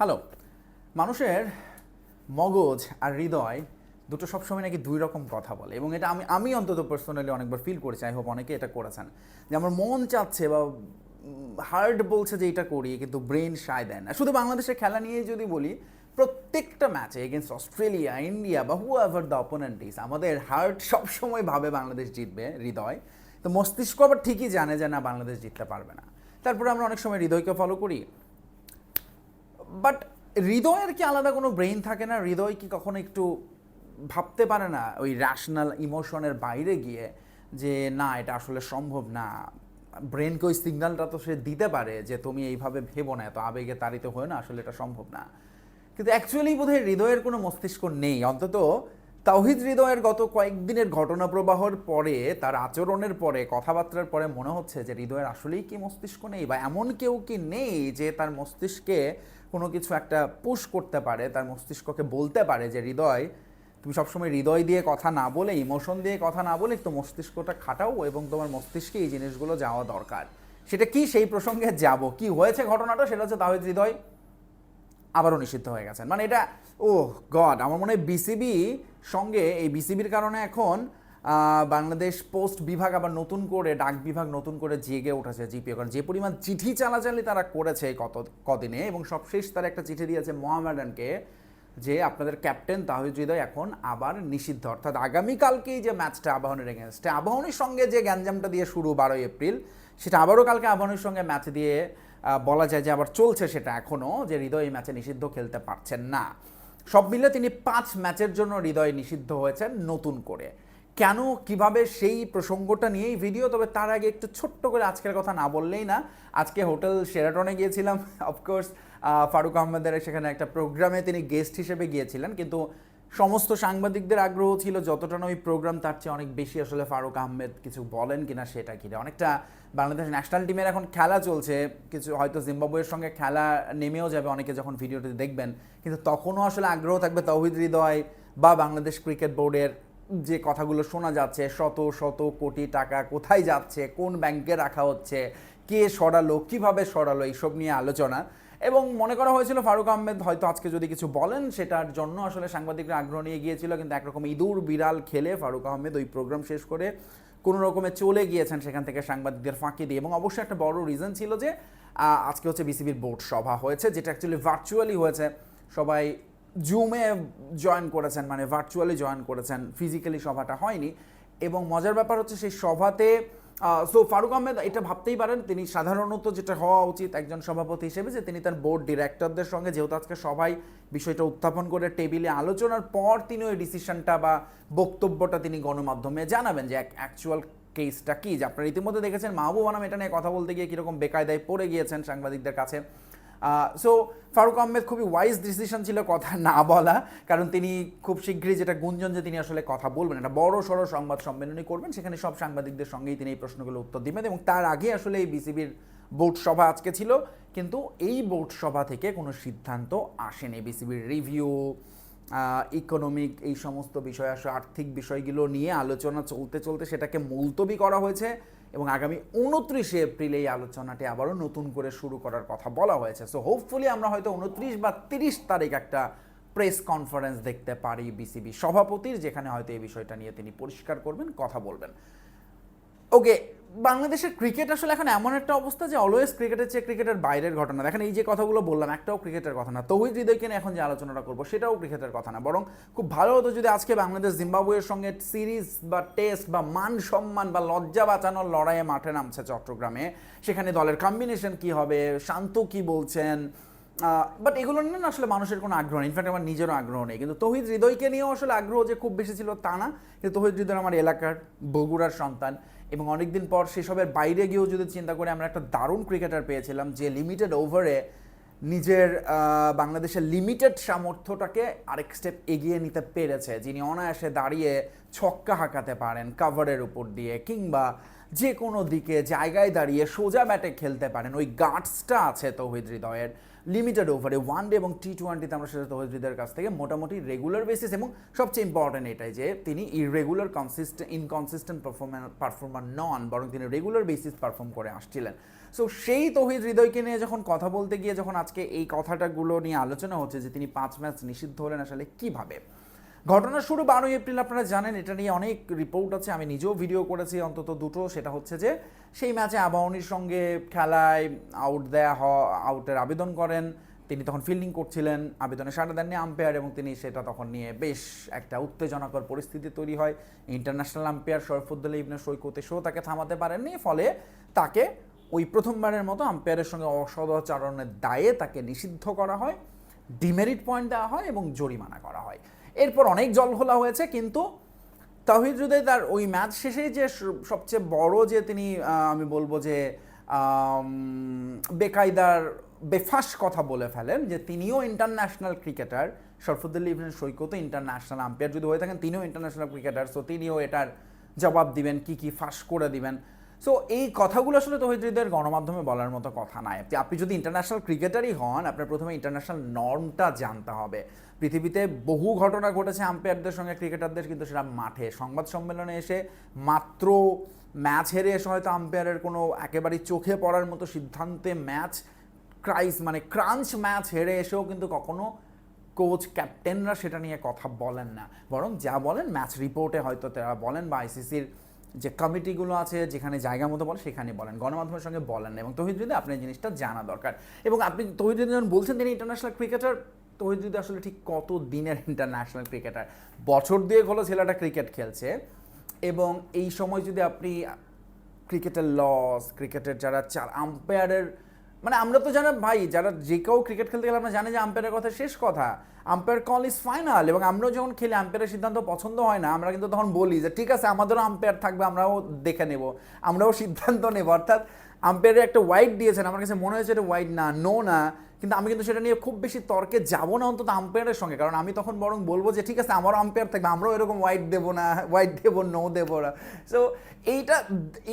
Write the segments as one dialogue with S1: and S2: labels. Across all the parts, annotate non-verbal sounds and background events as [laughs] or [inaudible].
S1: Hello মানুষের মগজ আর হৃদয় দুটো সবসময় নাকি দুই রকম কথা বলে এবং এটা আমি আমি অন্তত পার্সোনালি অনেকবার ফিল করেছি আই হোপ অনেকে এটা করেছেন। যে আমার মন চাচ্ছে বা হার্ট বলছে যে এটা করি, কিন্তু ব্রেন সায় দেয় না। শুধু বাংলাদেশের খেলা নিয়ে যদি বলি, প্রত্যেকটা ম্যাচে এগেনস্ট অস্ট্রেলিয়া ইন্ডিয়া বা whoever the opponent is আমাদের হার্ট সবসময় ভাবে বাংলাদেশ জিতবে, হৃদয়। তো মস্তিষ্ক আবার ঠিকই জানে যে না, বাংলাদেশ জিততে পারবে না। তারপরে আমরা অনেক সময় হৃদয়কে ফলো করি। বাট হৃদয়ের কি আলাদা কোনো ব্রেইন থাকে না? হৃদয় কি কখনো একটু ভাবতে পারে না ওই র্যাশনাল ইমোশনের বাইরে গিয়ে যে, না, এটা আসলে সম্ভব না ব্রেনকে ওই সিগনালটা তো সে দিতে পারে যে, তুমি এইভাবে ভেবো না, এত আবেগে তাড়িত হয়ে না, আসলে এটা সম্ভব না কিন্তু অ্যাকচুয়ালি বোধহয় হৃদয়ের কোনো মস্তিষ্ক নেই। অন্তত তাওহিদ হৃদয়ের গত কয়েকদিনের ঘটনা প্রবাহর পরে, তার আচরণের পরে, কথাবার্তার পরে মনে হচ্ছে যে হৃদয়ের আসলেই কি মস্তিষ্ক নেই বা এমন কেউ কি নেই যে তার মস্তিষ্কে কোনো কিছু একটা পুশ করতে পারে, তার মস্তিষ্ককে বলতে পারে যে, হৃদয়, তুমি সবসময় হৃদয় দিয়ে কথা না বলে ইমোশন দিয়ে কথা না বলে একটু মস্তিষ্কটা খাটাও এবং তোমার মস্তিষ্কে এই জিনিসগুলো যাওয়া দরকার। সেটা কি সেই প্রসঙ্গে যাব? কি হয়েছে ঘটনাটা? সেটা হচ্ছে তাহিদ হৃদয় আবারও নিষিদ্ধ হয়ে গেছেন। মানে এটা ও গড, আমার মনে হয় বিসিবি সঙ্গে এই বিসিবির কারণে এখন বাংলাদেশ পোস্ট বিভাগ আবার নতুন করে, ডাক বিভাগ নতুন করে জেগে উঠেছে জিপিও। কারণ যে পরিমাণ চিঠি চালাচালি তারা করেছে কত, কদিনে, এবং সবশেষ তারা একটা চিঠি দিয়েছে মোহামেডানকে যে, আপনাদের ক্যাপ্টেন তাহিদ হৃদয় এখন আবার নিষিদ্ধ। অর্থাৎ আগামীকালকেই যে ম্যাচটা আবাহনের এগেনস্টে আবাহনের সঙ্গে যে গ্যাঞ্জামটা দিয়ে শুরু বারোই এপ্রিল, সেটা আবারও কালকে আবাহনের সঙ্গে ম্যাচ দিয়ে বলা যায় যে আবার চলছে সেটা এখনও যে হৃদয় এই ম্যাচে নিষিদ্ধ খেলতে পারছেন না। সব মিলে তিনি পাঁচ ম্যাচের জন্য হৃদয় নিষিদ্ধ হয়েছেন নতুন করে। কেন, কীভাবে সেই প্রসঙ্গটা নিয়েই ভিডিও, তবে তার আগে একটু ছোট্ট করে আজকের কথা না বললেই না। আজকে হোটেল শেরাটনে গিয়েছিলাম অফকোর্স ফারুক আহমেদের সেখানে একটা প্রোগ্রামে তিনি গেস্ট হিসেবে গিয়েছিলেন, কিন্তু সমস্ত সাংবাদিকদের আগ্রহ ছিল যতটা ওই প্রোগ্রাম তার চেয়ে অনেক বেশি আসলে ফারুক আহমেদ কিছু বলেন কিনা সেটা কিনা অনেকটা বাংলাদেশ ন্যাশনাল টিমের এখন খেলা চলছে, কিছু হয়তো জিম্বাবুয়ের সঙ্গে খেলা নেমেও যাবে অনেকে যখন ভিডিওটি দেখবেন, কিন্তু তখনও আসলে আগ্রহ থাকবে তৌহিদ হৃদয় বা বাংলাদেশ ক্রিকেট বোর্ডের যে কথাগুলো শোনা যাচ্ছে, শত শত কোটি টাকা কোথায় যাচ্ছে, কোন ব্যাংকে রাখা হচ্ছে, কে সরালো, কীভাবে সরালো, এইসব নিয়ে আলোচনা। এবং মনে করা হয়েছিল ফারুক আহমেদ হয়তো আজকে যদি কিছু বলেন, সেটার জন্য আসলে সাংবাদিকরা আগ্রহ নিয়ে গিয়েছিল, কিন্তু একরকম ইঁদুর, বিড়াল খেলে ফারুক আহমেদ ওই প্রোগ্রাম শেষ করে কোনো রকমে চলে গিয়েছেন সেখান থেকে সাংবাদিকদের ফাঁকি দিয়ে। এবং অবশ্যই একটা বড় রিজন ছিল যে আজকে হচ্ছে বিসিবির বোর্ড সভা হয়েছে, যেটা অ্যাকচুয়ালি ভার্চুয়ালি হয়েছে। সবাই জুমে জয়েন করেছেন মানে ভার্চুয়ালি জয়েন করেছেন। ফিজিক্যালি সভাটা হয়নি। এবং মজার ব্যাপার হচ্ছে সেই সভাতে সো ফারুক আহমেদ, এটা ভাবতেই পারেন, তিনি সাধারণত যেটা হওয়া উচিত একজন সভাপতি হিসেবে, যে তিনি তার বোর্ড ডিরেক্টরদের সঙ্গে, যেহেতু আজকে সবাই বিষয়টা উত্থাপন করে টেবিলে আলোচনার পর তিনি ওই ডিসিশনটা বা বক্তব্যটা তিনি গণমাধ্যমে জানাবেন যে এক অ্যাকচুয়াল কেসটা কী, যে আপনারা ইতিমধ্যে দেখেছেন মাহবুব আনাম এটা নিয়ে কথা বলতে গিয়ে কীরকম বেকায়দায় পড়ে গিয়েছেন সাংবাদিকদের কাছে। সো ফারুক আহমেদ খুবই ওয়াইজ ডিসিশন ছিল কথা না বলা, কারণ তিনি খুব শীঘ্রই যেটা গুঞ্জন যে তিনি আসলে কথা বলবেন, একটা বড় সড়ো সংবাদ সম্মেলনী করবেন, সেখানে সব সাংবাদিকদের সঙ্গেই তিনি এই প্রশ্নগুলো উত্তর দিবেন এবং তার আগে আসলে এই বিসিবির বোর্ড সভা আজকে ছিল। কিন্তু এই বোর্ড সভা থেকে কোনো সিদ্ধান্ত আসেনি। বিসিবির রিভিউ ইকোনমিক এই সমস্ত বিষয়, আসলে আর্থিক বিষয়গুলো নিয়ে আলোচনা চলতে চলতে সেটাকে মুলতবি করা হয়েছে এবং আগামী উনত্রিশে এপ্রিল এই আলোচনাটি আবারও নতুন করে শুরু করার কথা বলা হয়েছে। সো হোপফুলি আমরা হয়তো উনত্রিশ বা তিরিশ তারিখ একটা প্রেস কনফারেন্স দেখতে পারি বিসিবি সভাপতির, যেখানে হয়তো এই বিষয়টা নিয়ে তিনি পরিষ্কার করবেন, কথা বলবেন। ওকে বাংলাদেশের ক্রিকেট আসলে এখন এমন একটা অবস্থা যে অলওয়েজ ক্রিকেটের চেয়ে ক্রিকেটের বাইরের ঘটনা। দেখেন এই যে কথাগুলো বললাম, একটাও ক্রিকেটের কথা না। তৌহিদ হৃদয়কে নিয়ে এখন যে আলোচনাটা করব, সেটাও ক্রিকেটের কথা না। বরং খুব ভালো হতো যদি আজকে বাংলাদেশ জিম্বাবুয়ের সঙ্গে সিরিজ বা টেস্ট বা মান সম্মান বা লজ্জা বাঁচানোর লড়াইয়ে মাঠে নামছে চট্টগ্রামে। সেখানে দলের কম্বিনেশন কি হবে, শান্ত কি বলছেন বাট এগুলো নিয়ে না আসলে মানুষের কোনো আগ্রহ নেই। ইনফ্যাক্ট আমার নিজেরও আগ্রহ নেই। কিন্তু তহিদ হৃদয়কে নিয়েও আসলে আগ্রহ যে খুব বেশি ছিল তা না। কিন্তু তহিদ হৃদয় আমার এলাকার বগুড়ার সন্তান। এবং অনেকদিন পর সেসবের বাইরে গিয়েও যদি চিন্তা করে আমরা একটা দারুণ ক্রিকেটার পেয়েছিলাম যে লিমিটেড ওভারে নিজের বাংলাদেশের লিমিটেড সামর্থ্যটাকে আরেক স্টেপ এগিয়ে নিতে পেরেছে। যিনি অনায়াসে দাঁড়িয়ে ছক্কা হাঁকাতে পারেন কাভারের উপর দিয়ে কিংবা যে কোনো দিকে জায়গায় দাঁড়িয়ে সোজা ব্যাটে খেলতে পারেন। ওই গার্ডসটা আছে তৌহিদ হৃদয়ের। লিমিটেড ওভারে ওয়ান ডে এবং টি টোয়েন্টিতে আমরা সেটা তহজিদের কাছ থেকে মোটামুটি রেগুলার বেসিস এবং সবচেয়ে ইম্পর্টেন্ট এটাই যে তিনি irregular consistent inconsistent performance performer নন, বরং তিনি রেগুলার বেসিস পারফর্ম করে আসছিলেন। সো সেই তহিদ হৃদয়কে নিয়ে যখন কথা বলতে গিয়ে যখন আজকে এই কথাটাগুলো নিয়ে আলোচনা হচ্ছে যে তিনি পাঁচ ম্যাচ নিষিদ্ধ হলেন আসলে কীভাবে? ঘটনার শুরু বারোই এপ্রিল, আপনারা জানেন, এটা নিয়ে অনেক রিপোর্ট আছে। আমি নিজেও ভিডিও করেছি, অন্তত দুটো। সেটা হচ্ছে যে, সেই ম্যাচে আবাহনীর সঙ্গে খেলায় আউট দেয়া হ আউটের আবেদন করেন। তিনি তখন ফিল্ডিং করছিলেন, আবেদনে সাড়া দেননি আম্পায়ার এবং তিনি সেটা তখন নিয়ে বেশ একটা উত্তেজনাকর পরিস্থিতি তৈরি হয়। ইন্টারন্যাশনাল আম্পায়ার শরফুদ্দোল্লা ইবনে সৈকত এসেও তাকে থামাতে পারেননি, ফলে তাকে ওই প্রথমবারের মতো আম্পায়ারের সঙ্গে অসদাচরণের দায়ে তাকে নিষিদ্ধ করা হয় ডিমেরিট পয়েন্ট দেওয়া হয় এবং জরিমানা করা হয়। এরপর অনেক জলঘোলা হয়েছে, কিন্তু তাহিদ তার ওই ম্যাচ শেষে যে সবচেয়ে বড় যে তিনি আমি বলব যে বেকায়দার, বেফাস কথা বলে ফেলেন যে তিনিও international cricketer Sharfuddoula Ibne Saikat international umpire যদি হয়ে থাকেন, তিনিও ইন্টারন্যাশনাল ক্রিকেটার সো তিনিও এটার জবাব দিবেন, কি কি ফাঁস করে দিবেন। সো এই কথাগুলো আসলে তহিদ গণমাধ্যমে বলার মতো কথা আপনি- আপনি যদি ইন্টারন্যাশনাল ক্রিকেটারই হন, আপনার প্রথমে ইন্টারন্যাশনাল নর্মটা জানতে হবে। পৃথিবীতে বহু ঘটনা ঘটেছে আম্পায়ারদের সঙ্গে ক্রিকেটারদের কিন্তু সেটা মাঠে। সংবাদ সম্মেলনে এসে মাত্র ম্যাচ হেরে এসে হয়তো আম্পায়ারের কোনো একেবারেই চোখে পড়ার মতো সিদ্ধান্তে ম্যাচ ক্রাইস মানে ক্রাঞ্চ ম্যাচ হেরে এসেও কিন্তু কখনো কোচ ক্যাপ্টেনরা সেটা নিয়ে কথা বলেন না। বরং যা বলেন ম্যাচ রিপোর্টে হয়তো তারা বলেন বা আইসিসির যে কমিটিগুলো আছে, যেখানে জায়গা মতো বলে সেখানে বলেন, গণমাধ্যমের সঙ্গে বলেন না এবং তহিদ যদি আপনার জিনিসটা জানা দরকার। এবং আপনি তহিদ যদি যখন বলছেন, তিনি ইন্টারন্যাশনাল ক্রিকেটার তহিদ যদি আসলে ঠিক কত দিনের ইন্টারন্যাশনাল ক্রিকেটার বছর দিয়ে হলো ছেলেটা ক্রিকেট খেলছে এবং এই সময় যদি আপনি ক্রিকেটের লস ক্রিকেটের যারা চার আম্পায়ারের মানে আমরা তো জানা ভাই, যারা যে কেউ ক্রিকেট খেলতে গেলে আমরা জানি যে আম্পায়ারের কথা শেষ কথা। আম্পায়ার কল ইজ ফাইনাল এবং আমরাও যখন খেলি আম্পায়ারের সিদ্ধান্ত পছন্দ হয় না, আমরা কিন্তু তখন বলি যে, ঠিক আছে, আমাদেরও আম্পায়ার থাকবে, আমরাও দেখে নেব, আমরাও সিদ্ধান্ত নেব। অর্থাৎ আম্পায়ারের একটা ওয়াইড দিয়েছেন। আমার কাছে মনে হয়েছে এটা ওয়াইড না নো না। কিন্তু আমি কিন্তু সেটা নিয়ে খুব বেশি তর্কে যাব না অন্তত আম্পায়ারের সঙ্গে। কারণ আমি তখন বরং বলব যে, ঠিক আছে, আমারও আম্পায়ার থাকবে, আমরাও এরকম ওয়াইড দেবো না ওয়াইড দেবো নো দেবো না। সো এইটা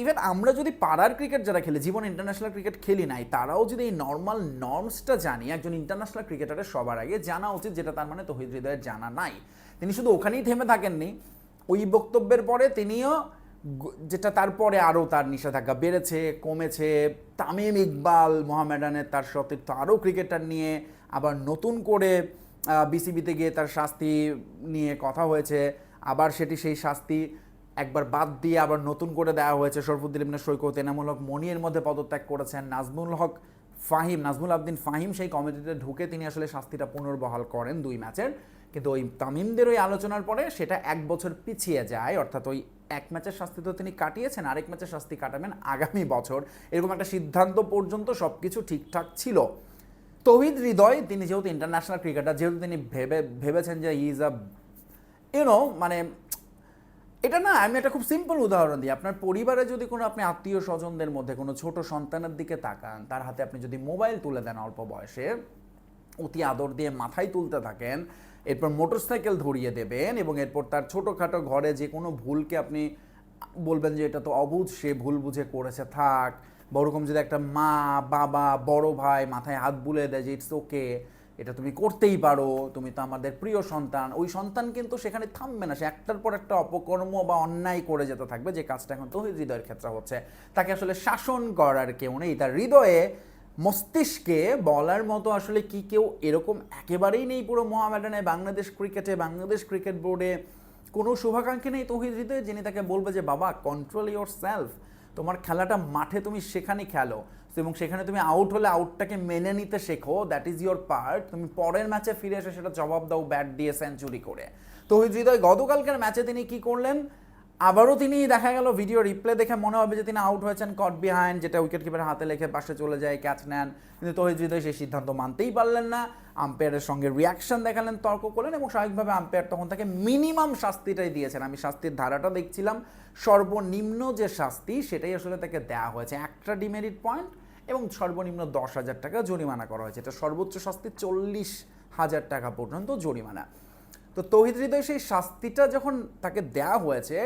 S1: ইভেন আমরা যদি পাড়ার ক্রিকেট যারা খেলে, জীবন ইন্টারন্যাশনাল ক্রিকেট খেলি নাই, তারাও যদি এই নর্মাল নর্মসটা জানি, একজন ইন্টারন্যাশনাল ক্রিকেটারের সবার আগে জানা উচিত যেটা তার মানে তহিদ হৃদয়ের জানা নাই। তিনি শুধু ওখানেই থেমে থাকেননি। ওই বক্তব্যের পরে তিনিও যেটা তারপরে আরও তার নিষেধাজ্ঞা বেড়েছে, কমেছে। তামিম ইকবাল মোহামেডানের তার সতীর্থ আরও ক্রিকেটার নিয়ে আবার নতুন করে বিসিবিতে গিয়ে তার শাস্তি নিয়ে কথা হয়েছে। আবার সেটি সেই শাস্তি একবার বাদ দিয়ে আবার নতুন করে দেওয়া হয়েছে। শরফুদ্দিন ইবনে সৈকত, এনামুল হক মনির মধ্যে পদত্যাগ করেছেন। নাজমুল হক ফাহিম, নাজমুল আবদিন ফাহিম সেই কমিটিতে ঢুকে তিনি আসলে শাস্তিটা পুনর্বহাল করেন দুই ম্যাচের। কিন্তু ওই তামিমদের ওই আলোচনার পরে সেটা এক বছর পিছিয়ে যায়, অর্থাৎ ওই এক ম্যাচের শাস্তি তো তিনি কাটিয়েছেন, আরেক ম্যাচের শাস্তি কাটাবেন আগামী বছর। এরকম একটা সিদ্ধান্ত পর্যন্ত সব কিছু ঠিকঠাক ছিল। তহিদ হৃদয়, তিনি যেহেতু ইন্টারন্যাশনাল ক্রিকেটার যেহেতু তিনি ভেবে, ভেবেছেন যে ইজ আ ইউনো মানে এটা না, আমি একটা খুব সিম্পল উদাহরণ দিই। আপনার পরিবারে যদি কোনো আপনি আত্মীয় স্বজনদের মধ্যে কোনো ছোট সন্তানের দিকে তাকান, তার হাতে আপনি যদি মোবাইল তুলে দেন অল্প বয়সে, অতি আদর দিয়ে মাথায় তুলতে থাকেন এরপর মোটরসাইকেল ধরিয়ে দেবেন এবং এরপর তার ছোটোখাটো ঘরে যে কোনো ভুলকে আপনি বলবেন যে এটা তো অবুধ সে ভুল বুঝে করেছে, থাক। বা ওরকম যদি একটা মা, বাবা, বড় ভাই মাথায় হাত বুলে দেয় যে ইটস ওকে এটা তুমি করতেই পারো, তুমি তো আমাদের প্রিয় সন্তান। ওই সন্তান কিন্তু সেখানে থামবে না, সে একটার পর একটা অপকর্ম বা অন্যায় করে যেতে থাকবে, যে কাজটা এখন তহিদ হৃদয়ের ক্ষেত্রে হচ্ছে। তাকে আসলে শাসন করার কেউ নেই, তার হৃদয়ে মস্তিষ্কে বলার মতো আসলে কি কেউ এরকম একেবারেই নেই পুরো মোহামেডানে, বাংলাদেশ ক্রিকেটে, বাংলাদেশ ক্রিকেট বোর্ডে কোনো শুভাকাঙ্ক্ষী নেই তহিদ হৃদয়ে, যিনি তাকে বলবে যে, বাবা কন্ট্রোল ইয়োর সেলফ তোমার খেলাটা মাঠে তুমি সেখানেই খেলো। এবং সেখানে তুমি আউট হলে আউটটাকে মেনে নিতে শেখো। দ্যাট ইজ ইয়োর পার্ট তুমি পরের ম্যাচে ফিরে এসে সেটা জবাব দাও ব্যাট দিয়ে সেঞ্চুরি করে। তহিদ হৃদয়, গতকালকের ম্যাচে তিনি কি করলেন? আবারও তিনি দেখা গেল ভিডিও রিপ্লে দেখে মনে হবে যে তিনি আউট হয়েছেন কট বিহাইন্ড যেটা উইকেট কিপারের হাতে লেখে পাশে চলে যায় ক্যাচ নেন কিন্তু তহিদ হৃদয় সেই সিদ্ধান্ত মানতেই পারলেন না। আম্পায়ারের সঙ্গে রিয়াকশন দেখালেন, তর্ক করলেন এবং স্বাভাবিকভাবে আম্পায়ার তখন তাকে মিনিমাম শাস্তিটাই দিয়েছেন। আমি শাস্তির ধারাটা দেখছিলাম। সর্বনিম্ন যে শাস্তি, সেটাই আসলে তাকে দেওয়া হয়েছে। একটা ডিমেরিট পয়েন্ট এবং সর্বনিম্ন দশ হাজার টাকা জরিমানা করা হয়েছে। এটা সর্বোচ্চ শাস্তি চল্লিশ হাজার টাকা পর্যন্ত জরিমানা। তো তৌহিদ হৃদয় সেই শাস্তিটা যখন তাকে দেয়া হয়েছে,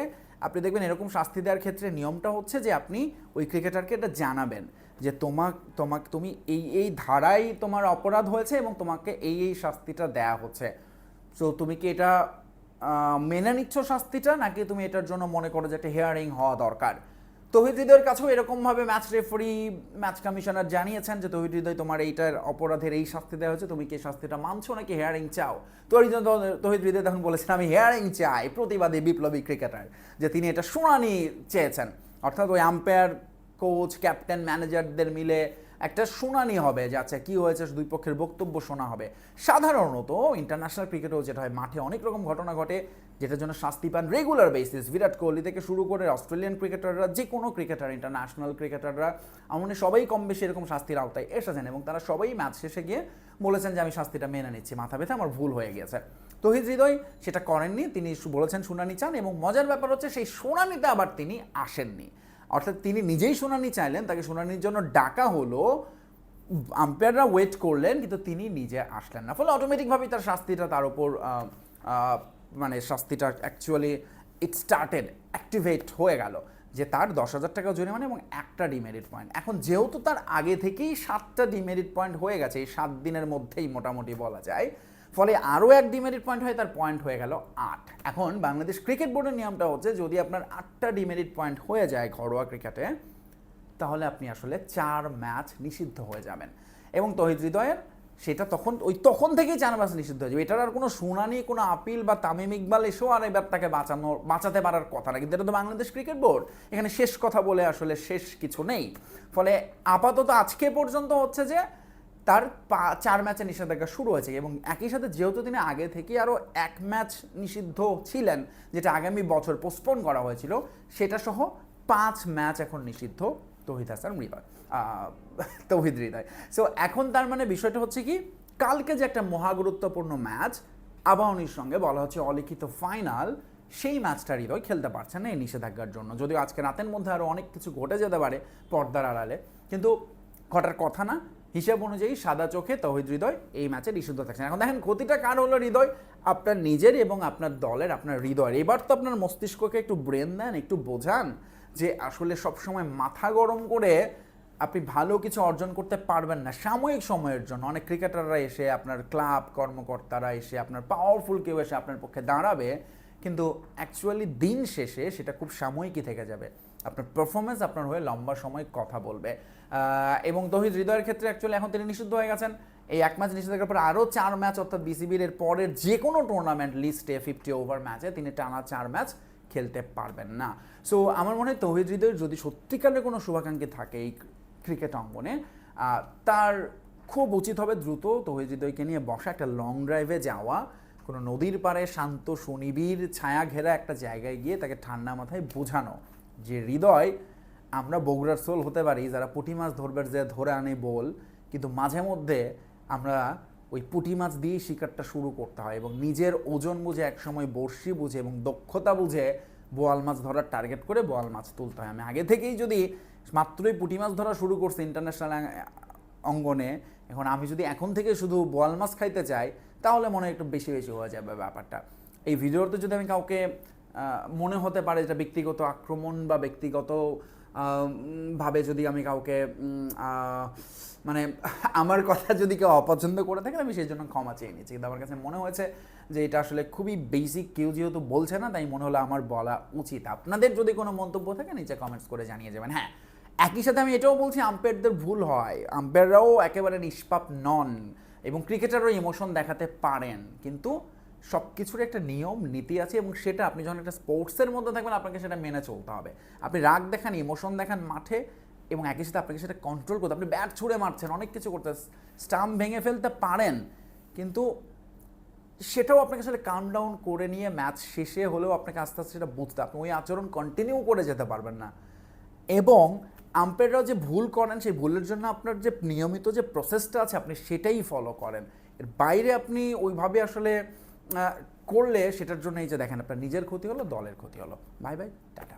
S1: আপনি দেখবেন এরকম শাস্তি দেওয়ার ক্ষেত্রে নিয়মটা হচ্ছে যে আপনি ওই ক্রিকেটারকে এটা জানাবেন যে তোমাক তোমাকে, তুমি এই এই ধারায় তোমার অপরাধ হয়েছে এবং তোমাকে এই এই শাস্তিটা দেয়া হচ্ছে। সো তুমি কি এটা মেনে নিচ্ছ শাস্তিটা নাকি তুমি এটার জন্য মনে করো যে একটা হেয়ারিং হওয়া দরকার? তহিদ হৃদয়ের কাছেও এরকমভাবে ম্যাচ রেফারি ম্যাচ কমিশনার জানিয়েছেন যে তহিদ হৃদয় তোমার এইটার অপরাধের এই শাস্তি দেওয়া হয়েছে। তুমি কি শাস্তিটা মানছো নাকি হেয়ারিং চাও? তহিদ তহিদ হৃদয় তখন বলেছেন, আমি হেয়ারিং চাই। প্রতিবাদী বিপ্লবী ক্রিকেটার যে তিনি এটা শুনানি চেয়েছেন। অর্থাৎ ওই আম্পায়ার কোচ ক্যাপ্টেন ম্যানেজারদের মিলে একটা শুনানি হবে যে আচ্ছা কী হয়েছে? দুই পক্ষের বক্তব্য শোনা হবে। সাধারণত ইন্টারন্যাশনাল ক্রিকেটেও যেটা হয়, মাঠে অনেক রকম ঘটনা ঘটে। যেটার জন্য শাস্তি পান রেগুলার বেসিস বিরাট কোহলি থেকে শুরু করে অস্ট্রেলিয়ান ক্রিকেটাররা যে কোনো ক্রিকেটার ইন্টারন্যাশনাল ক্রিকেটাররা, আমার সবাই কম বেশি এরকম শাস্তির আওতায় এসেছেন এবং তারা সবাই ম্যাচ শেষে গিয়ে বলেছেন যে আমি শাস্তিটা মেনে নিচ্ছি। মাথা ব্যথা, আমার ভুল হয়ে গেছে। তহিদ হৃদয় সেটা করেননি, তিনি বলেছেন শুনানি চান এবং মজার ব্যাপার হচ্ছে সেই শুনানিতে আবার তিনি আসেননি। অর্থাৎ তিনি নিজেই শুনানি চাইলেন, তাকে শুনানির জন্য ডাকা হলো। আম্পায়াররা ওয়েট করলেন, কিন্তু তিনি নিজে আসলেন না। ফলে অটোমেটিকভাবেই তার শাস্তিটা তার উপর মানে শাস্তিটা অ্যাকচুয়ালি ইট স্টার্টেড অ্যাক্টিভেট হয়ে গেল যে তার দশ হাজার টাকা জরিমানা এবং একটা ডিমেরিট পয়েন্ট এখন যেহেতু তার আগে থেকেই সাতটা ডিমেরিট পয়েন্ট হয়ে গেছে, এই সাত দিনের মধ্যেই মোটামুটি বলা যায়, ফলে আরও এক ডিমেরিট পয়েন্ট হয়, তার পয়েন্ট হয়ে গেল আট। এখন বাংলাদেশ ক্রিকেট বোর্ডের নিয়মটা হচ্ছে, যদি আপনার আটটা ডিমেরিট পয়েন্ট হয়ে যায় ঘরোয়া ক্রিকেটে তাহলে আপনি আসলে চার ম্যাচ নিষিদ্ধ হয়ে যাবেন। এবং তহিদ হৃদয়ের সেটা তখন, ওই তখন থেকেই চার ম্যাচ নিষিদ্ধ হয়ে যাবে। এটার আর কোনো শুনানি, কোনো আপিল বা তামিম ইকবাল এসেও আর এবার তাকে বাঁচানো বাঁচাতে পারার কথা না। কিন্তু এটা তো বাংলাদেশ ক্রিকেট বোর্ড। এখানে শেষ কথা বলে আসলে শেষ কিছু নেই। ফলে আপাতত আজকে পর্যন্ত হচ্ছে যে তার চার ম্যাচে নিষেধাজ্ঞা শুরু হয়েছে এবং একই সাথে যেহেতু তিনি আগে থেকে আরও এক ম্যাচ নিষিদ্ধ ছিলেন, যেটা আগামী বছর পোস্টপোন করা হয়েছিল, সেটা সহ পাঁচ ম্যাচ এখন নিষিদ্ধ। তৌহিদ হাসান আহ, তৌহিদ হৃদয়। সো এখন তার মানে বিষয়টা হচ্ছে কি কালকে যে একটা মহাগুরুত্বপূর্ণ ম্যাচ আবাহনীর সঙ্গে বলা হচ্ছে অলিখিত ফাইনাল সেই ম্যাচটা হৃদয় খেলতে পারছে না এই নিষেধাজ্ঞার জন্য। যদিও আজকে রাতের মধ্যে আরও অনেক কিছু ঘটে যেতে পারে পর্দার আড়ালে। কিন্তু ঘটার কথা না হিসাব অনুযায়ী সাদা চোখে তহিদ হৃদয় এই ম্যাচে নিষিদ্ধ থাকছেন এখন দেখেন ক্ষতিটা কার হলো হৃদয়? আপনার নিজের এবং আপনার দলের আপনার হৃদয়ের। এবার তো আপনার মস্তিষ্ককে একটু ব্রেন দেন একটু বোঝান। যে আসলে সবসময় মাথা গরম করে আপনি ভালো কিছু অর্জন করতে পারবেন না। সাময়িক সময়ের জন্য অনেক ক্রিকেটাররা এসে আপনার ক্লাব কর্মকর্তারা এসে আপনার পাওয়ারফুল কেউ এসে আপনার পক্ষে দাঁড়াবে, কিন্তু অ্যাকচুয়ালি দিন শেষে সেটা খুব সাময়িকই থেকে যাবে। আপনার পারফরমেন্স আপনার হয়ে লম্বা সময় কথা বলবে। এবং তহিদ হৃদয়ের ক্ষেত্রে অ্যাকচুয়ালি এখন তিনি নিষিদ্ধ হয়ে গেছেন। এই এক ম্যাচ নিষেধাজ্ঞার পর আরও চার ম্যাচ অর্থাৎ বিসিবির এর পরের যে কোনো টুর্নামেন্ট লিস্টে ফিফটি ওভার ম্যাচে তিনি টানা চার ম্যাচ খেলতে পারবেন না। সো আমার মনে হয় তহিদ যদি সত্যিকারের কোনো শুভাকাঙ্ক্ষী থাকে এই ক্রিকেট অঙ্গনে তার খুব উচিত হবে দ্রুত তহিদ হৃদয়কে নিয়ে বসা, একটা লং ড্রাইভে যাওয়া, কোনো নদীর পাড়ে শান্ত, সুনিবিড়, ছায়া ঘেরা একটা জায়গায় গিয়ে তাকে ঠান্ডা মাথায় বোঝানো। যে হৃদয়, আমরা বগুড়ার সোল হতে পারি, যারা পুঁটি মাছ ধরবার যে ধরে আনে বল, কিন্তু মাঝে মধ্যে আমরা ওই পুঁটি মাছ দিয়েই শিকারটা শুরু করতে হয় এবং নিজের ওজন বুঝে, একসময় বড়শি বুঝে এবং দক্ষতা বুঝে বোয়াল মাছ ধরার টার্গেট করে বোয়াল মাছ তুলতে হয়। আমি আগে থেকেই যদি মাত্রই পুঁটি মাছ ধরা শুরু করছি ইন্টারন্যাশনাল অঙ্গনে, এখন আমি যদি এখন থেকে শুধু বোয়াল মাছ খাইতে চাই, তাহলে মনে হয় একটু বেশি বেশি হয়ে যাবে ব্যাপারটা। এই ভিডিওতে যদি আমি কাউকে মনে হতে পারে যেটা ব্যক্তিগত আক্রমণ বা ব্যক্তিগত ভাবে যদি আমি কাউকে মানে [laughs] আমার কথা যদি কেউ অপছন্দ করে থাকে, আমি সেই জন্য ক্ষমা চেয়ে নিচ্ছি। কিন্তু আমার কাছে মনে হয়েছে যে এটা আসলে খুবই বেসিক কেউ যেহেতু বলছে না, তাই মনে হলো আমার বলা উচিত। আপনাদের যদি কোনো মন্তব্য থাকে, নিচে কমেন্টস করে জানিয়ে যাবেন। হ্যাঁ একই সাথে আমি এটাও বলছি আম্পায়ারদের ভুল হয়। আম্পায়াররাও একেবারে নিষ্পাপ নন এবং ক্রিকেটারও ইমোশন দেখাতে পারেন। কিন্তু সব কিছুর একটা নিয়ম, নীতি আছে এবং সেটা আপনি যখন একটা স্পোর্টসের মধ্যে থাকবেন, আপনাকে সেটা মেনে চলতে হবে। আপনি রাগ দেখান ইমোশন দেখান মাঠে এবং একই সাথে আপনাকে সেটা কন্ট্রোল করতে আপনি ব্যাট ছুঁড়ে মারছেন, অনেক কিছু করতে স্টাম্প ভেঙে ফেলতে পারেন, কিন্তু সেটাও আপনাকে আসলে কাম ডাউন করে নিয়ে ম্যাচ শেষে হলেও আপনাকে আস্তে আস্তে সেটা বুঝতে আপনি ওই আচরণ কন্টিনিউ করে যেতে পারবেন না। এবং আম্পায়াররাও যে ভুল করেন, সেই ভুলের জন্য আপনার যে নিয়মিত যে প্রসেসটা আছে, আপনি সেটাই ফলো করেন। এর বাইরে আপনি ওইভাবে আসলে করলে সেটার জন্য এই যে দেখেন, আপনার নিজের ক্ষতি হলো, দলের ক্ষতি হলো। Bye bye tata.